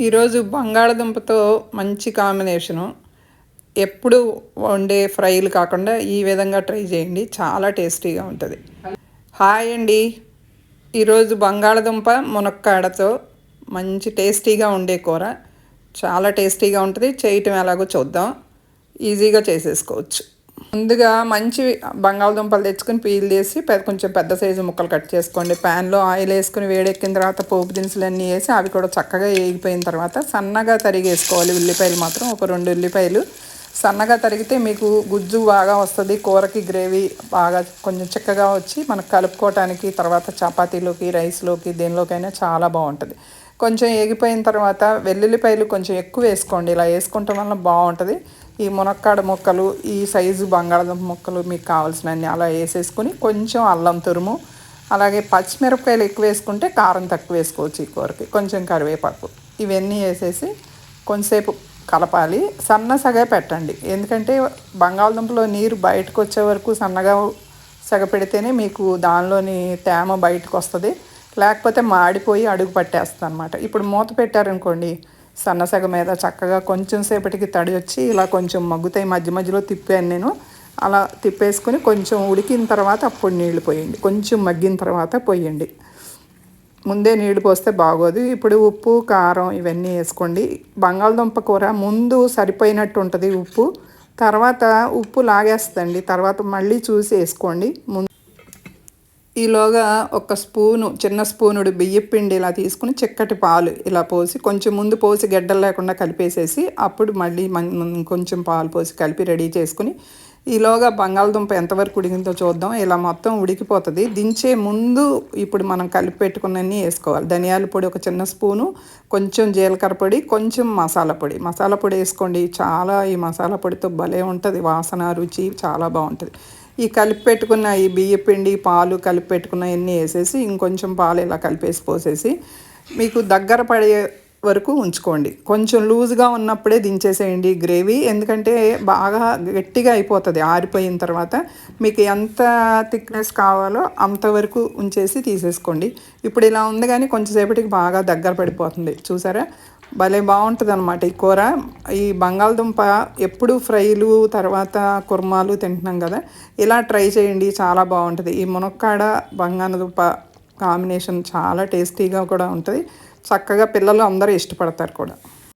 ఈరోజు బంగాళదుంపతో మంచి కాంబినేషను. ఎప్పుడు వండే ఫ్రైలు కాకుండా ఈ విధంగా ట్రై చేయండి. చాలా టేస్టీగా ఉంటుంది. హాయ్ అండి. ఈరోజు బంగాళదుంప మునక్కాడతో మంచి టేస్టీగా ఉండే కూర. చాలా టేస్టీగా ఉంటుంది. చేయటం ఎలాగో చూద్దాం. ఈజీగా చేసేసుకోవచ్చు. ముందుగా మంచి బంగాళదుంపలు తెచ్చుకొని పీల్ చేసి పెద్ద కొంచెం పెద్ద సైజు ముక్కలు కట్ చేసుకోండి. ప్యాన్లో ఆయిల్ వేసుకుని వేడెక్కిన తర్వాత పోపు దినుసులు అన్నీ వేసి అవి కూడా చక్కగా వేగిపోయిన తర్వాత సన్నగా తరిగేసుకోవాలి. ఉల్లిపాయలు మాత్రం ఒక రెండు ఉల్లిపాయలు. సన్నగా తరిగితే మీకు గుజ్జు బాగా వస్తుంది కూరకి గ్రేవీ బాగా కొంచెం చిక్కగా వచ్చి మనకు కలుపుకోవటానికి తర్వాత చపాతీలోకి రైస్లోకి దేనిలోకైనా చాలా బాగుంటుంది. కొంచెం ఏగిపోయిన తర్వాత వెల్లుల్లిపాయలు కొంచెం ఎక్కువ వేసుకోండి. ఇలా వేసుకోవటం వల్ల బాగుంటుంది. ఈ మునక్కాడ ముక్కలు ఈ సైజు బంగాళదుంప ముక్కలు మీకు కావాల్సినన్ని అలా వేసేసుకొని కొంచెం అల్లం తురుము అలాగే పచ్చిమిరపకాయలు ఎక్కువ వేసుకుంటే కారం తక్కువ వేసుకోవచ్చు ఈ కూరకి. కొంచెం కరివేపాకు. ఇవన్నీ వేసేసి కొంతసేపు కలపాలి. సన్న సగ పెట్టండి. ఎందుకంటే బంగాళదుంపలో నీరు బయటకు వచ్చే వరకు సన్నగా సగ పెడితేనే మీకు దానిలోని తేమ బయటకు వస్తుంది. లేకపోతే మాడిపోయి అడుగు పట్టేస్తుంది అనమాట ఇప్పుడు మూత పెట్టారనుకోండి సన్నసగ మీద చక్కగా కొంచెం సేపటికి తడి వచ్చి ఇలా కొంచెం మగ్గుతాయి మధ్య మధ్యలో తిప్పాను నేను. అలా తిప్పేసుకుని కొంచెం ఉడికిన తర్వాత అప్పుడు నీళ్ళు పోయండి. కొంచెం మగ్గిన తర్వాత పోయండి. ముందే నీళ్ళు పోస్తే బాగోదు. ఇప్పుడు ఉప్పు కారం ఇవన్నీ వేసుకోండి. బంగాళదుంప కూర ముందు సరిపోయినట్టు ఉంటుంది ఉప్పు. తర్వాత ఉప్పు లాగేస్తుందండి తర్వాత మళ్ళీ చూసి వేసుకోండి. ముందు ఈలోగా ఒక స్పూను చిన్న స్పూనుడు బియ్యపిండి ఇలా తీసుకుని చిక్కటి పాలు ఇలా పోసి కొంచెం ముందు పోసి గడ్డలు లేకుండా కలిపేసేసి అప్పుడు మళ్ళీ కొంచెం పాలు పోసి కలిపి రెడీ చేసుకుని ఈలోగా బంగాళదుంప ఎంతవరకు ఉడికిందో చూద్దాం. ఇలా మొత్తం ఉడికిపోతుంది. దించే ముందు ఇప్పుడు మనం కలిపి పెట్టుకున్నీ వేసుకోవాలి. ధనియాల పొడి ఒక చిన్న స్పూను కొంచెం జీలకర్ర పొడి కొంచెం మసాలా పొడి. మసాలా పొడి వేసుకోండి. చాలా ఈ మసాలా పొడితో భలే ఉంటుంది. వాసన రుచి చాలా బాగుంటుంది. ఈ కలిపి పెట్టుకున్న ఈ బియ్య పిండి పాలు కలిపి పెట్టుకున్న అన్నీ వేసేసి ఇంకొంచెం పాలు ఇలా కలిపేసి పోసేసి మీకు దగ్గర పడే వరకు ఉంచుకోండి. కొంచెం లూజ్గా ఉన్నప్పుడే దించేసేయండి గ్రేవీ. ఎందుకంటే బాగా గట్టిగా అయిపోతుంది ఆరిపోయిన తర్వాత. మీకు ఎంత థిక్నెస్ కావాలో అంతవరకు ఉంచేసి తీసేసుకోండి. ఇప్పుడు ఇలా ఉంది కానీ కొంచెంసేపటికి బాగా దగ్గర పడిపోతుంది. చూసారా? భలే బాగుంటుంది అనమాట ఈ కూర. ఈ బంగాళదుంప ఎప్పుడు ఫ్రైలు తర్వాత కుర్మాలు తింటున్నాం కదా. ఇలా ట్రై చేయండి చాలా బాగుంటుంది. ఈ మునక్కాడ బంగాళదుంప కాంబినేషన్ చాలా టేస్టీగా కూడా ఉంటుంది. చక్కగా పిల్లలు అందరూ ఇష్టపడతారు కూడా.